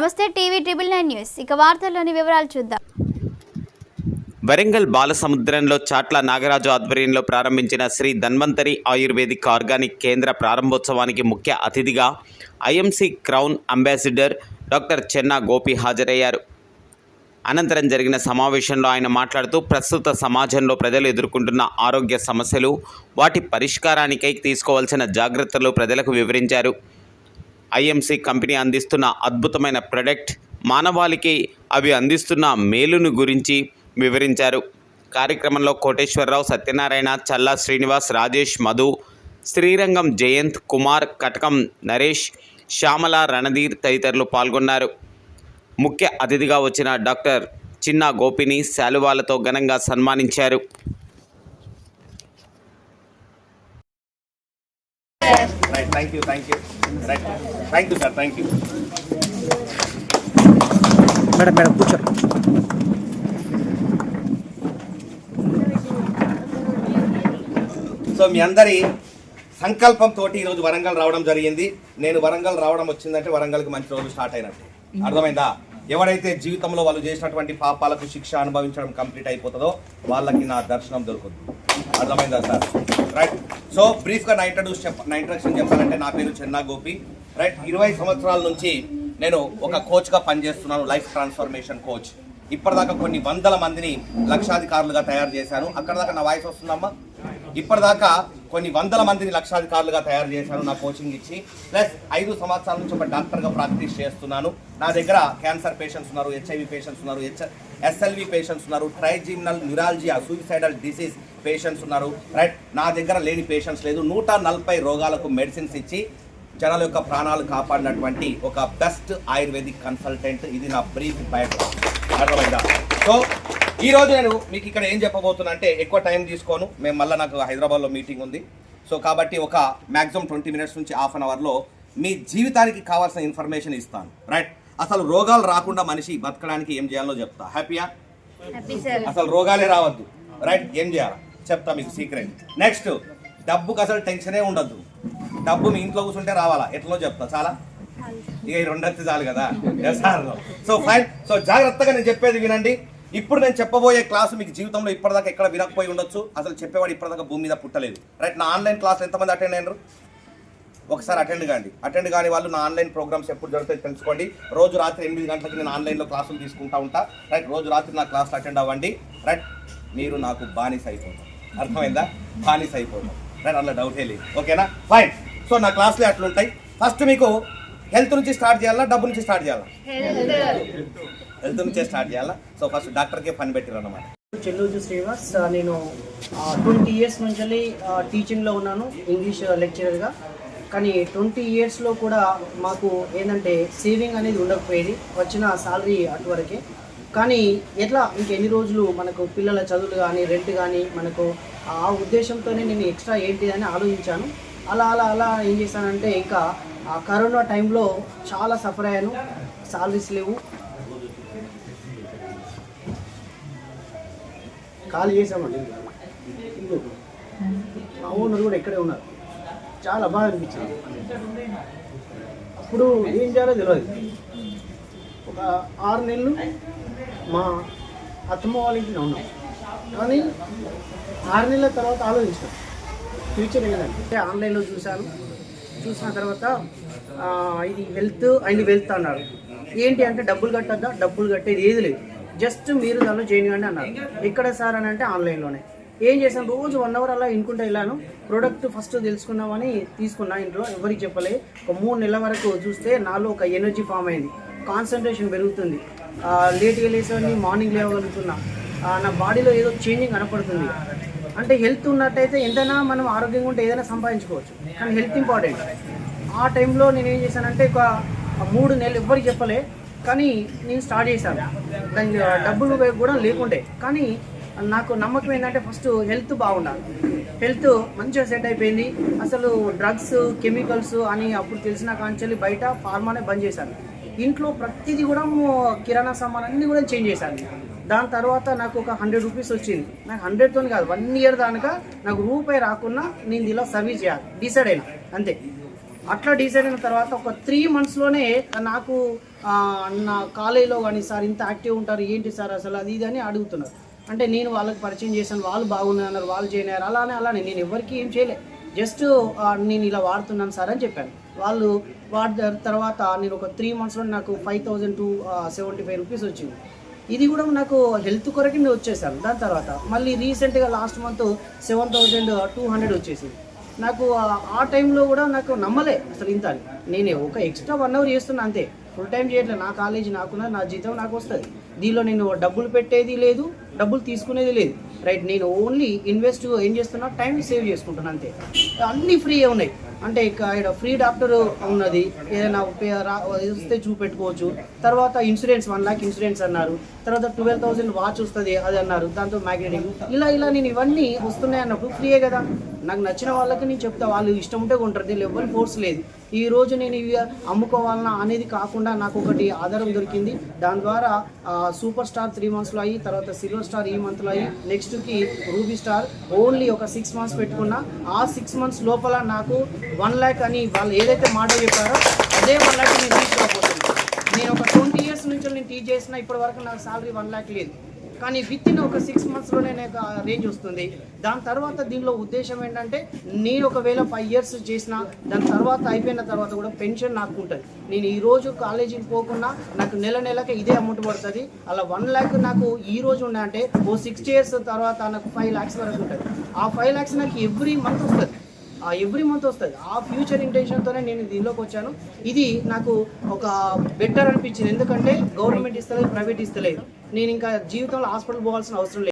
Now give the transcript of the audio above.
నమస్తే TV triple nine news. ఇక వార్తల్లోని వివరాలు చూద్దాం. వరంగల్ బాలసముద్రంలో చాట్ల నాగరాజు ఆధ్వర్యంలో ప్రారంభించిన శ్రీ ధన్వంతరి ఆయుర్వేదిక్ ఆర్గానిక్ కేంద్ర ప్రారంభోత్సవానికి ముఖ్య అతిథిగా IMC crown ambassador doctor Chenna Gopi హాజరయ్యారు. అనంతరం జరిగిన సమావేశంలో ఆయన మాట్లాడుతూ ప్రస్తుత సమాజంలో ప్రజలు ఎదుర్కొంటున్న ఆరోగ్య సమస్యలు వాటి పరిష్కారానికై తీసుకోవాల్సిన జాగ్రత్తలు ప్రజలకు వివరించారు. ఐఎంసీ కంపెనీ అందిస్తున్న అద్భుతమైన ప్రొడక్ట్ మానవాళికి అవి అందిస్తున్న మేలును గురించి వివరించారు. కార్యక్రమంలో కోటేశ్వరరావు సత్యనారాయణ చల్లా శ్రీనివాస్ రాజేష్ మధు శ్రీరంగం జయంత్ కుమార్ కటకం నరేష్ శ్యామల రణధీర్ తదితరులు పాల్గొన్నారు. ముఖ్య అతిథిగా వచ్చిన డాక్టర్ చిన్న గోపిని శాలువాలతో ఘనంగా సన్మానించారు. Thank you thank you thank you sir thank you madam madam కూర్చోండి సో మీ అందరి సంకల్పంతో ఈరోజు వరంగల్ రావడం జరిగింది. నేను వరంగల్ రావడం వచ్చిందంటే వరంగల్కి మంచి రోజు స్టార్ట్ అయినట్టు. అర్థమైందా? ఎవరైతే జీవితంలో వాళ్ళు చేసినటువంటి పాపాలకు శిక్ష అనుభవించడం కంప్లీట్ అయిపోతుందో వాళ్ళకి నా దర్శనం దొరుకుతుంది. అర్థమైందా సార్? రైట్ సో బ్రీఫ్గా నా ఇంట్రడ్యూస్ చెప్ప నా ఇంట్రడక్షన్ చెప్పాలంటే నా పేరు చెన్నా గోపి. రైట్ ఇరవై సంవత్సరాల నుంచి నేను ఒక కోచ్గా పనిచేస్తున్నాను లైఫ్ ట్రాన్స్ఫర్మేషన్ కోచ్ ఇప్పటిదాకా కొన్ని వందల మందిని లక్షాధికారులుగా తయారు చేశాను. అక్కడ దాకా నా వాయిస్ వస్తుందమ్మా? ఇప్పటిదాకా కొన్ని వందల మందిని లక్షాధికారులుగా తయారు చేశాను నా కోచింగ్ ఇచ్చి. ప్లస్ ఐదు సంవత్సరాల నుంచి ఒక డాక్టర్గా ప్రాక్టీస్ చేస్తున్నాను. నా దగ్గర క్యాన్సర్ పేషెంట్స్ ఉన్నారు హెచ్ఐవి పేషెంట్స్ ఉన్నారు హెచ్ ఎస్ఎల్వి పేషెంట్స్ ఉన్నారు trigeminal neuralgia suicidal disease patients ఉన్నారు. రైట్ నా దగ్గర లేని పేషెంట్స్ లేదు. నూట నలభై రోగాలకు మెడిసిన్స్ ఇచ్చి జనాల యొక్క ప్రాణాలు కాపాడినటువంటి ఒక బెస్ట్ ఆయుర్వేదిక్ కన్సల్టెంట్ ఇది నా బ్రీఫ్ బయట. సో ఈ రోజు నేను మీకు ఇక్కడ ఏం చెప్పబోతున్నా అంటే ఎక్కువ టైం తీసుకోను. మేము మళ్ళీ నాకు హైదరాబాద్లో మీటింగ్ ఉంది. సో కాబట్టి ఒక మ్యాక్సిమం ట్వంటీ మినిట్స్ నుంచి హాఫ్ అన్ అవర్లో మీ జీవితానికి కావాల్సిన ఇన్ఫర్మేషన్ ఇస్తాను. రైట్ అసలు రోగాలు రాకుండా మనిషి బతకడానికి ఏం చేయాలో చెప్తా. హ్యాపీయా అసలు రోగాలే రావద్దు. రైట్ ఏం చేయాలి? చెప్తా మీకు సీక్రెట్ నెక్స్ట్ డబ్బుకి అసలు టెన్షనే ఉండద్దు. డబ్బు మీ ఇంట్లో కూర్చుంటే రావాలా? ఎట్లా చెప్తా? చాలా? ఇక ఈ రెండొచ్చి చాలు కదా? సో ఫైన్ సో జాగ్రత్తగా నేను చెప్పేది వినండి. ఇప్పుడు నేను చెప్పబోయే క్లాసు మీకు జీవితంలో ఇప్పటిదాకా ఎక్కడ వినకపోయి ఉండొచ్చు. అసలు చెప్పేవాడు ఇప్పటిదాకా భూమి మీద పుట్టలేదు. రైట్ నా ఆన్లైన్ క్లాస్ ఎంతమంది అటెండ్ అయినారు? ఒకసారి అటెండ్ కాండి. అటెండ్ కాని వాళ్ళు నా ఆన్లైన్ ప్రోగ్రామ్స్ ఎప్పుడు జరుగుతాయి తెలుసుకోండి. రోజు రాత్రి ఎనిమిది గంటలకి నేను ఆన్లైన్లో క్లాసులు తీసుకుంటా ఉంటా. రైట్ రోజు రాత్రి నా క్లాస్లో అటెండ్ అవ్వండి. రైట్ మీరు నాకు బానిస అయిపోతాం అర్థమైందా? బానిస అయిపోతాం రైట్ అందులో డౌటే లేదు. ఓకేనా ఫైన్ సో నా క్లాసులు అట్లుంటాయి. ఫస్ట్ మీకు హెల్త్ నుంచి స్టార్ట్ చేయాలా? డబ్బు నుంచి స్టార్ట్ చేయాలా? హెల్త్ నుంచే స్టార్ట్ చేయాలా? సో ఫస్ట్ డాక్టర్కే పని పెట్టిరు అన్నమాట. చెల్లూజు శ్రీవాస్ నేను ట్వంటీ ఇయర్స్ నుంచి టీచింగ్లో ఉన్నాను. ఇంగ్లీష్ లెక్చరర్గా కానీ ట్వంటీ ఇయర్స్లో కూడా మాకు ఏంటంటే సేవింగ్ అనేది ఉండకపోయేది వచ్చిన సాలరీ అటువరకే కానీ ఎట్లా ఇంకెన్ని రోజులు మనకు పిల్లల చదువులు కానీ రెంట్ కానీ మనకు ఆ ఉద్దేశంతోనే నేను ఎక్స్ట్రా ఏంటి అని ఆలోచించాను. అలా అలా అలా ఏం చేశానంటే ఇంకా ఆ కరోనా టైంలో చాలా సఫర్ అయ్యాను. సాలరీస్ లేవు. ఖాళీ చేసామండి మా ఓనర్ కూడా ఇక్కడే ఉన్నారు. చాలా బాగా అనిపించింది. అప్పుడు ఏం చేయాలో తెలియదు ఒక ఆరు నెలలు మా అత్తమ్మ వాళ్ళ ఇంటిని ఉన్నాం. కానీ ఆరు నెలల తర్వాత ఆలోచించాను ఫ్యూచర్ ఏంటంటే ఆన్లైన్లో చూశాను. చూసిన తర్వాత ఇది హెల్త్ అండ్ వెల్త్ అన్నారు. ఏంటి అంటే డబ్బులు కట్టద్దా? డబ్బులు కట్టేది ఏది లేదు. జస్ట్ మీరు దానిలో చేయండి అన్నారు. ఎక్కడ సార్ అని అంటే ఆన్లైన్లోనే. ఏం చేశాను రోజు వన్ అవర్ అలా ఇనుకుంటూ వెళ్ళాను. ప్రోడక్ట్ ఫస్ట్ తెలుసుకుందామని తీసుకున్నా ఇంట్లో. ఎవరికి చెప్పలే. ఒక మూడు నెలల వరకు చూస్తే నాలో ఒక ఎనర్జీ ఫామ్ అయింది. కాన్సన్ట్రేషన్ పెరుగుతుంది. లేట్గా లేసేవాడిని మార్నింగ్ లేవగలుగుతున్నా. నా బాడీలో ఏదో చేంజింగ్ కనపడుతుంది. అంటే హెల్త్ ఉన్నట్టయితే ఎంతైనా మనం ఆరోగ్యంగా ఉంటే ఏదైనా సంపాదించుకోవచ్చు. కానీ హెల్త్ ఇంపార్టెంట్ ఆ టైంలో నేను ఏం చేశానంటే ఒక మూడు నెలలు ఎవ్వరికి చెప్పలే. కానీ నేను స్టార్ట్ చేశాను. దాని డబ్బులు కూడా లేకుండే. కానీ నాకు నమ్మకం ఏంటంటే ఫస్ట్ హెల్త్ బాగుండాలి. హెల్త్ మంచిగా సెట్ అయిపోయింది. అసలు డ్రగ్స్ కెమికల్స్ అని అప్పుడు తెలిసిన కాంచెల్లి బయట ఫార్మానే బంద్ చేశాను ఇంట్లో ప్రతిదీ కూడా కిరాణా సామాన్ అన్నీ కూడా చేంజ్ చేశాను దాని తర్వాత నాకు ఒక హండ్రెడ్ రూపీస్ వచ్చింది. నాకు హండ్రెడ్తో కాదు వన్ ఇయర్ దానిక నాకు రూపాయి రాకున్నా నేను ఇలా సర్వీస్ చేయాలి. డిసైడ్ అయినా అంతే. అట్లా డిసైడ్ అయిన తర్వాత ఒక త్రీ మంత్స్లోనే నాకు నా కాలేజీలో కానీ సార్ ఇంత యాక్టివ్ ఉంటారు ఏంటి సార్ అసలు అది ఇది అని అడుగుతున్నారు. అంటే నేను వాళ్ళకి పరిచయం చేశాను వాళ్ళు బాగున్నారు వాళ్ళు చేయనారు అలానే అలానే. నేను ఎవరికి ఏం చేయలే. జస్ట్ నేను ఇలా వాడుతున్నాను సార్ అని చెప్పాను. వాళ్ళు వాడిన తర్వాత నేను ఒక త్రీ మంత్స్లో నాకు five thousand two seventy five rupees వచ్చింది. ఇది కూడా నాకు హెల్త్ కొరకు నేను వచ్చేసాను దాని తర్వాత. మళ్ళీ రీసెంట్గా last month seven thousand two hundred వచ్చేసింది. నాకు ఆ- టైంలో కూడా నాకు నమ్మలే అసలు ఇంత నేను ఒక ఎక్స్ట్రా వన్ అవర్ చేస్తున్నా అంతే. ఫుల్ టైం చేయట్లేదు నా కాలేజీ నాకున్న నా జీతం నాకు వస్తుంది. దీనిలో నేను డబ్బులు పెట్టేది లేదు డబ్బులు తీసుకునేది లేదు. రైట్ నేను ఓన్లీ ఇన్వెస్ట్ ఏం చేస్తున్నా టైం సేవ్ చేసుకుంటున్నా అంతే. అన్నీ ఫ్రీ ఉన్నాయి. అంటే ఇక్కడ ఫ్రీ డాక్టర్ ఉన్నది. ఏదైనా వస్తే చూపెట్టుకోవచ్చు. తర్వాత ఇన్సూరెన్స్ వన్ లాక్ ఇన్సూరెన్స్ అన్నారు. తర్వాత ట్వెల్వ్ థౌసండ్ వాచ్ వస్తుంది అది అన్నారు. దాంతో మ్యాగ్నెటిక్ ఇలా ఇలా నేను ఇవన్నీ వస్తున్నాయి అన్నప్పుడు ఫ్రీయే కదా. నాకు నచ్చిన వాళ్ళకి నేను చెప్తా. వాళ్ళు ఇష్టం ఉంటే కొంటారు. దీనిలో ఎవరు ఫోర్స్ లేదు. ఈరోజు నేను ఇవి అమ్ముకోవాలన్నా అనేది కాకుండా నాకు ఒకటి ఆధారం దొరికింది. దాని ద్వారా సూపర్ స్టార్ త్రీ మంత్స్లో అయ్యి తర్వాత సిల్వర్ స్టార్ ఈ మంత్లో అయ్యి నెక్స్ట్కి రూబీ స్టార్ ఓన్లీ ఒక సిక్స్ మంత్స్ పెట్టుకున్నా. ఆ సిక్స్ మంత్స్ లోపల నాకు వన్ ల్యాక్ అని వాళ్ళు ఏదైతే మాట చెప్పారో అదే వన్ ల్యాక్ నేను రీచ్ నేను ఒక ట్వంటీ ఇయర్స్ నుంచి నేను టీచ్ చేసిన ఇప్పటి వరకు నాకు సాలరీ వన్ ల్యాక్ లేదు. కానీ విత్ ఇన్ ఒక సిక్స్ మంత్స్లోనే నాకు రేంజ్ వస్తుంది. దాని తర్వాత దీనిలో ఉద్దేశం ఏంటంటే నేను ఒకవేళ ఫైవ్ ఇయర్స్ చేసిన దాని తర్వాత అయిపోయిన తర్వాత కూడా పెన్షన్ నాకు ఉంటుంది. నేను ఈరోజు కాలేజీకి పోకుండా నాకు నెల నెలకి ఇదే అమౌంట్ పడుతుంది. అలా వన్ ల్యాక్ నాకు ఈ రోజు ఉండాలంటే ఓ సిక్స్ ఇయర్స్ తర్వాత నాకు ఫైవ్ ల్యాక్స్ వరకు ఉంటుంది. ఆ ఫైవ్ ల్యాక్స్ నాకు ఎవ్రీ మంత్ వస్తుంది. ఆ ఎవ్రీ మంత్ వస్తుంది. ఆ ఫ్యూచర్ ఇంటెన్షన్తోనే నేను దీనిలోకి వచ్చాను. ఇది నాకు ఒక బెటర్ అనిపించింది. ఎందుకంటే గవర్నమెంట్ ఇస్తలేదు ప్రైవేట్ ఇస్తలేదు. నేను ఇంకా జీవితంలో హాస్పిటల్ పోవాల్సిన అవసరం లేదు.